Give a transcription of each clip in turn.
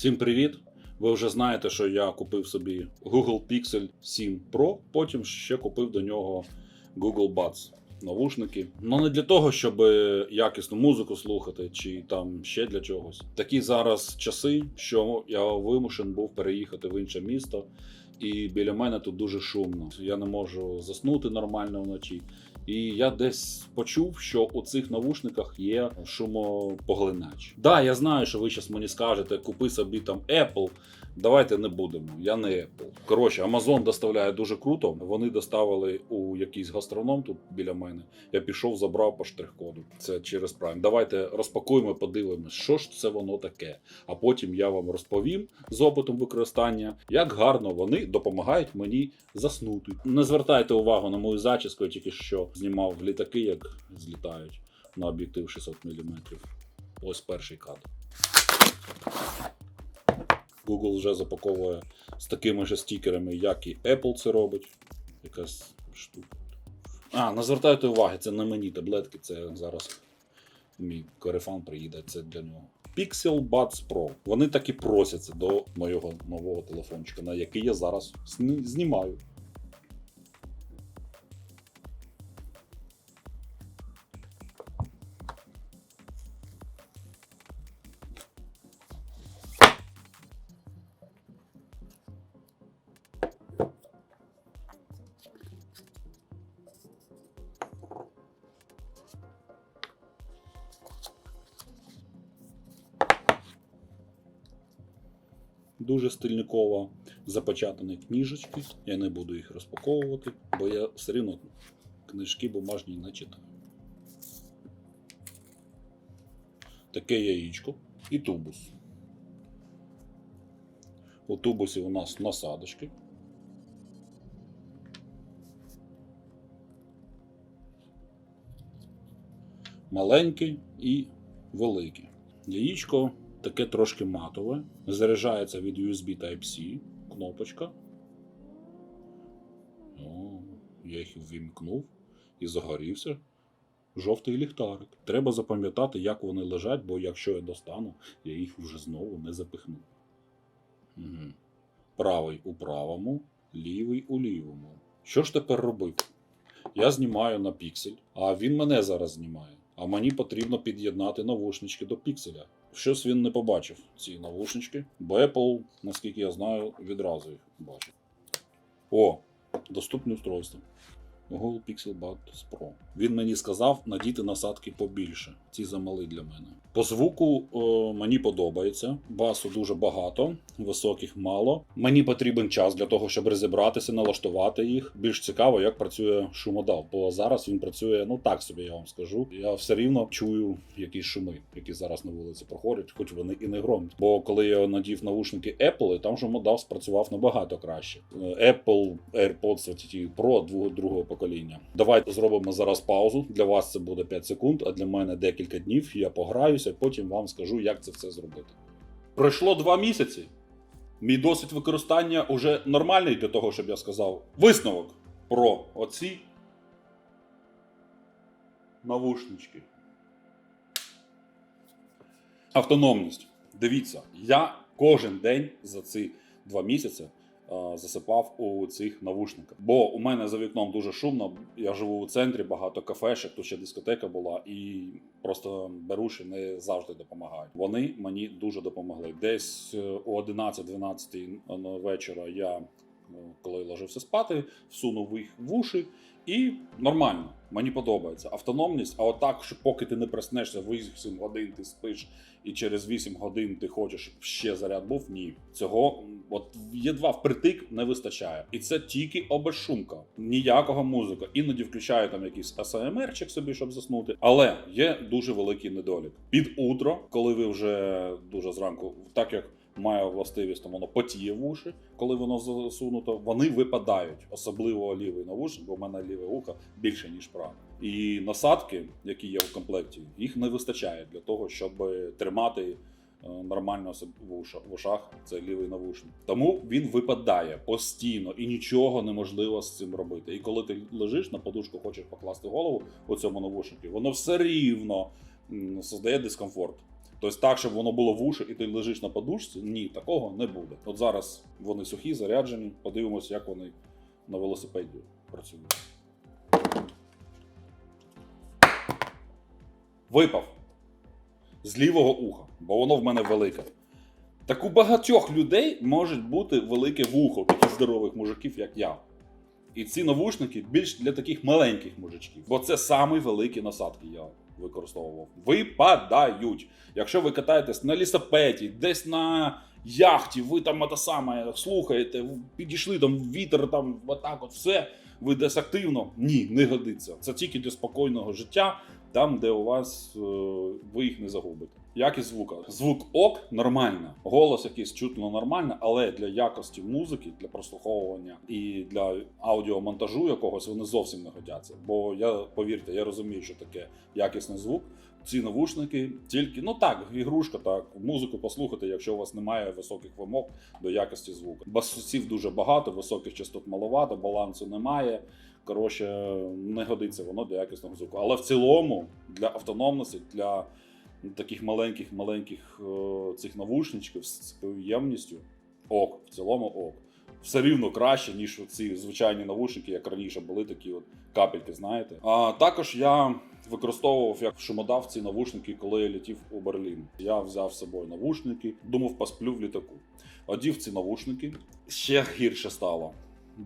Всім привіт! Ви вже знаєте, що я купив собі Google Pixel 7 Pro, потім ще купив до нього Google Buds. Навушники. Ну не для того, щоб якісну музику слухати, чи там ще для чогось. Такі зараз часи, що я вимушен був переїхати в інше місто, і біля мене тут дуже шумно. Я не можу заснути нормально вночі. І я десь почув, що у цих навушниках є шумопоглинач. Да, я знаю, що ви зараз мені скажете, купи собі там Apple. Давайте не будемо. Я не Apple. Коротше, Amazon доставляє дуже круто. Вони доставили у якийсь гастроном тут біля мене. Я пішов, забрав по штрих-коду. Це через Prime. Давайте розпакуємо, подивимось, що ж це воно таке. А потім я вам розповім з опитом використання, як гарно вони допомагають мені заснути. Не звертайте увагу на мою зачіску, я тільки що знімав літаки, як злітають на об'єктив 600 мм. Ось перший кадр. Google вже запаковує з такими ж стікерами, як і Apple це робить. Якась штука. А, не звертайте уваги, це не мені таблетки, це зараз мій корефан приїде, це для нього. Pixel Buds Pro. Вони так і просяться до моєго нового телефончика, на який я зараз знімаю. Дуже стильниково запечатані книжечки. Я не буду їх розпаковувати, бо я все рівно книжки бумажні не читаю. Таке яєчко і тубус. У тубусі у нас насадочки. Маленький і великий. Яєчко таке трошки матове. Заряджається від USB Type-C. Кнопочка. О, я їх ввімкнув і загорівся. Жовтий ліхтарик. Треба запам'ятати, як вони лежать, бо якщо я достану, я їх вже знову не запихну. Угу. Правий у правому, лівий у лівому. Що ж тепер робити? Я знімаю на піксель, а він мене зараз знімає. А мені потрібно під'єднати навушнички до пікселя. Щось він не побачив ці навушнички, бо Apple, наскільки я знаю, відразу їх бачив. О, доступні устройства. Google Pixel Buds Pro. Він мені сказав надіти насадки побільше. Ці замали для мене. По звуку е, мені подобається. Басу дуже багато, високих мало. Мені потрібен час для того, щоб розібратися, налаштувати їх. Більш цікаво, як працює шумодав. Бо зараз він працює, ну так собі я вам скажу. Я все рівно чую якісь шуми, які зараз на вулиці проходять, хоч вони і не громкі. Бо коли я надів навушники Apple, там шумодав спрацював набагато краще. Е, Apple AirPods Pro другого, другого покоління. Давайте зробимо зараз паузу. Для вас це буде 5 секунд, а для мене декілька днів. Я пограюся, потім вам скажу, як це все зробити. Пройшло два місяці. Мій досвід використання уже нормальний для того, щоб я сказав висновок про оці навушнички. Автономність. Дивіться, я кожен день за ці два місяці засипав у цих навушниках. Бо у мене за вікном дуже шумно. Я живу у центрі, багато кафешок, тут ще дискотека була, і просто беруші не завжди допомагають. Вони мені дуже допомогли. Десь е, о 11-12 вечора я, е, коли ложився спати, всунув їх в уші. І нормально, мені подобається. Автономність, а отак, що поки ти не проснешся, 8 годин ти спиш, і через 8 годин ти хочеш, щоб ще заряд був. Ні. Цього от є два впритик не вистачає. І це тільки обезшумка. Ніякого музика. Іноді включаю там якийсь АСМРчик собі, щоб заснути. Але є дуже великий недолік. Під утро, коли ви вже дуже зранку, так як має властивість, там воно потіє в уші, коли воно засунуто, вони випадають, особливо лівий навушник, бо в мене ліве ухо більше, ніж праве. І насадки, які є в комплекті, їх не вистачає для того, щоб тримати нормально себе в уша- в ушах цей лівий навушник. Тому він випадає постійно і нічого неможливо з цим робити. І коли ти лежиш на подушку, хочеш покласти голову у цьому навушнику, воно все рівно создає дискомфорт. Тобто так, щоб воно було в уші і ти лежиш на подушці, ні, такого не буде. От зараз вони сухі, заряджені. Подивимося, як вони на велосипеді працюють. Випав з лівого уха, бо воно в мене велике. Так у багатьох людей може бути велике вухо, таких здорових мужиків, як я. І ці навушники більш для таких маленьких мужичків. Бо це самі великі насадки я використовував. Випадають. Якщо ви катаєтесь на лісопеді, десь на яхті, ви там те саме слухаєте, підійшли там вітер, там отак от все. Ви десь активно. Ні, не годиться. Це тільки для спокійного життя, там, де у вас е, ви їх не загубите. Якість звука. Звук ок нормально, голос якийсь чутно нормально, але для якості музики, для прослуховування і для аудіомонтажу якогось вони зовсім не годяться. Бо я повірте, я розумію, що таке якісний звук. Ці навушники тільки ну так, ігрушка, так музику послухати, якщо у вас немає високих вимог до якості звуку. Басусів дуже багато, високих частот маловато, балансу немає. Коротше, не годиться воно для якісного звуку. Але в цілому для автономності, для таких маленьких маленьких е, цих навушничків з ємністю, ок, в цілому ок. Все рівно краще, ніж ці звичайні навушники, як раніше були такі от капельки, знаєте. А також я використовував як шумодав ці навушники, коли я летів у Берлін. Я взяв з собою навушники, думав, посплю в літаку. Одів ці навушники, ще гірше стало.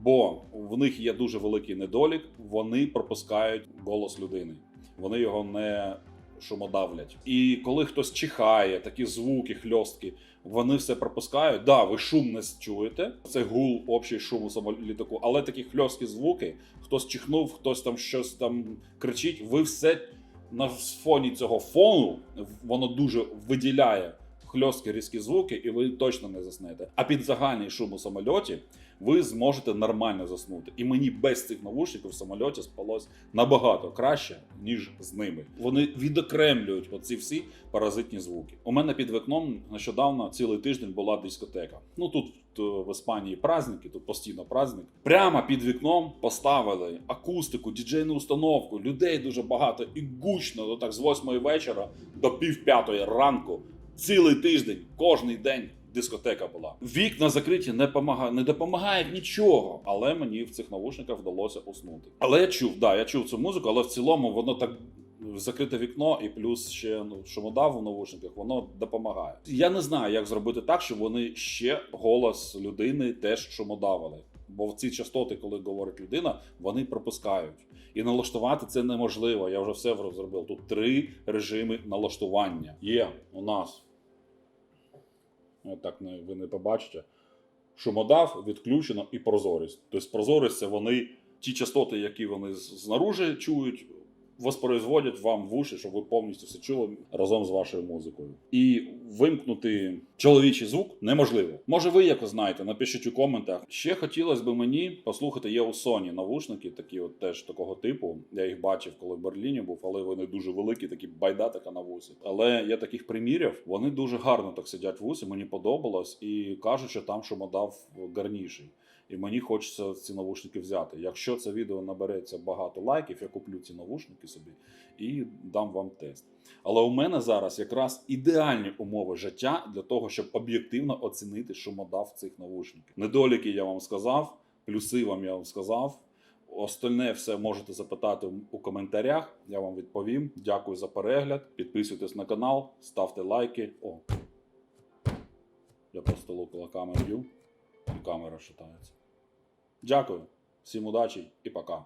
Бо в них є дуже великий недолік, вони пропускають голос людини. Вони його не шумодавлять. І коли хтось чихає, такі звуки, хльостки, вони все пропускають. Да, ви шум не чуєте. Це гул, общий шум у самолітаку, але такі хльосткі звуки, хтось чихнув, хтось там щось там кричить. Ви все на фоні цього фону воно дуже виділяє хльосткі різкі звуки, і ви точно не заснете. А під загальний шум у самольоті ви зможете нормально заснути. І мені без цих навушників в самольоті спалось набагато краще, ніж з ними. Вони відокремлюють оці всі паразитні звуки. У мене під вікном нещодавно цілий тиждень була дискотека. Ну тут е, в Іспанії праздники, тут постійно праздник. Прямо під вікном поставили акустику, діджейну установку, людей дуже багато і гучно, ну, так з 8 вечора до пів п'ятої ранку. Цілий тиждень, кожний день дискотека була. Вікна закриті не помагає, не допомагає нічого. Але мені в цих навушниках вдалося уснути. Але я чув, да, я чув цю музику, але в цілому воно так. Закрите вікно і плюс ще ну, шумодав в навушниках, воно допомагає. Я не знаю, як зробити так, щоб вони ще голос людини теж шумодавили. Бо в ці частоти, коли говорить людина, вони пропускають. І налаштувати це неможливо. Я вже все зробив. Тут три режими налаштування. Є у нас так ви не побачите. Шумодав відключено і прозорість. Тобто прозорість це вони ті частоти, які вони знаружи чують, воспроизводять вам в уші, щоб ви повністю все чули разом з вашою музикою. І вимкнути чоловічий звук неможливо. Може, ви якось знаєте, напишіть у коментах. Ще хотілося б мені послухати. Є у Sony навушники, такі от теж такого типу. Я їх бачив, коли в Берліні був, але вони дуже великі, такі байда така на вусі. Але я таких примірів, вони дуже гарно так сидять в вусі. Мені подобалось, і кажуть, що там шумодав гарніший. І мені хочеться ці навушники взяти. Якщо це відео набереться багато лайків, я куплю ці навушники собі і дам вам тест. Але у мене зараз якраз ідеальні умови життя для того, щоб об'єктивно оцінити шумодав цих навушників. Недоліки я вам сказав, плюси вам я вам сказав. Остальне все можете запитати у коментарях. Я вам відповім. Дякую за перегляд. Підписуйтесь на канал, ставте лайки. О, я просто лукала камеру і камера шатається. Дякую, всім удачі і пока.